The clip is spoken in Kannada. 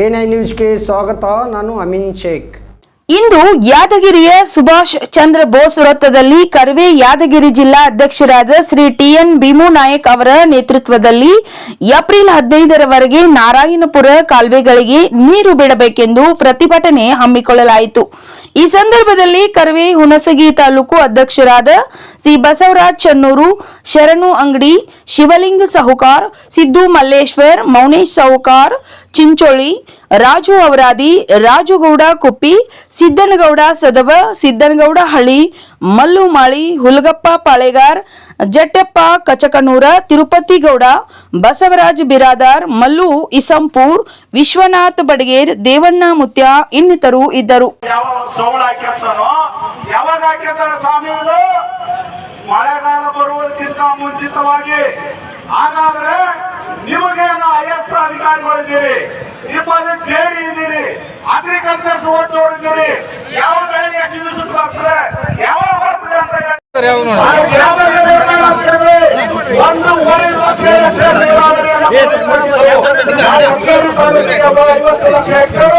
ಎನ್ ಐ ನ್ಯೂಸ್ಗೆ ಸ್ವಾಗತ, ನಾನು ಅಮಿನ್ ಶೇಖ್. ಇಂದು ಯಾದಗಿರಿಯ ಸುಭಾಷ್ ಚಂದ್ರ ಬೋಸ್ ವೃತ್ತದಲ್ಲಿ ಕರ್ವೆ ಯಾದಗಿರಿ ಜಿಲ್ಲಾ ಅಧ್ಯಕ್ಷರಾದ ಶ್ರೀ ಟಿಎನ್ ಭೀಮು ನಾಯಕ್ ಅವರ ನೇತೃತ್ವದಲ್ಲಿ ಏಪ್ರಿಲ್ ಹದಿನೈದರವರೆಗೆ ನಾರಾಯಣಪುರ ಕಾಲುವೆಗಳಿಗೆ ನೀರು ಬಿಡಬೇಕೆಂದು ಪ್ರತಿಭಟನೆ ಹಮ್ಮಿಕೊಳ್ಳಲಾಯಿತು. ಈ ಸಂದರ್ಭದಲ್ಲಿ ಕರ್ವೆ ಹುಣಸಗಿ ತಾಲೂಕು ಅಧ್ಯಕ್ಷರಾದ ಸಿ ಬಸವರಾಜ್ ಚನ್ನೂರು, ಶರಣು ಅಂಗಡಿ, ಶಿವಲಿಂಗ ಸಾಹುಕಾರ್, ಸಿದ್ದು ಮಲ್ಲೇಶ್ವರ್, ಮೌನೇಶ್ ಸಾಹುಕಾರ್, ಚಿಂಚೋಳಿ, ರಾಜು ಅವರಾದಿ, ರಾಜುಗೌಡ ಕುಪ್ಪಿ, ಸಿದ್ದನಗೌಡ ಸದವ, ಸಿದ್ದನಗೌಡ ಹಳ್ಳಿ, ಮಲ್ಲು ಮಾಳಿ, ಹುಲಗಪ್ಪ ಪಾಳೆಗಾರ್, ಜಟ್ಟೆಪ್ಪ ಕಚಕನೂರ, ತಿರುಪತಿ ಗೌಡ, ಬಸವರಾಜ್ ಬಿರಾದಾರ್, ಮಲ್ಲು ಇಸಂಪೂರ್, ವಿಶ್ವನಾಥ್ ಬಡಗೇರ್, ದೇವಣ್ಣ ಮುತ್ಯ ಇನ್ನಿತರು ಇದ್ದರು. ಮಳೆಗಾಲ ಬರುವುದಕ್ಕಿಂತ ಮುಂಚಿತವಾಗಿ ಹಾಗಾದ್ರೆ ನಿಮಗೇನು ಐ ಎಸ್ ಅಧಿಕಾರಿಗಳಿದ್ದೀರಿ ನಿಮ್ಮಲ್ಲಿ ಜೇಡಿ ಇದ್ದೀರಿ ಅಗ್ರಿಕಲ್ಚರ್ ಓದಿದ್ದೀರಿ ಯಾವ ಬೆಳೆಗೆ ಎಷ್ಟು ಯಾವ ಬರ್ತದೆ ಅಂತ? ಒಂದು ಮೂರು ಲಕ್ಷ ಐವತ್ತು ಲಕ್ಷ ವ್ಯಾಪಾರ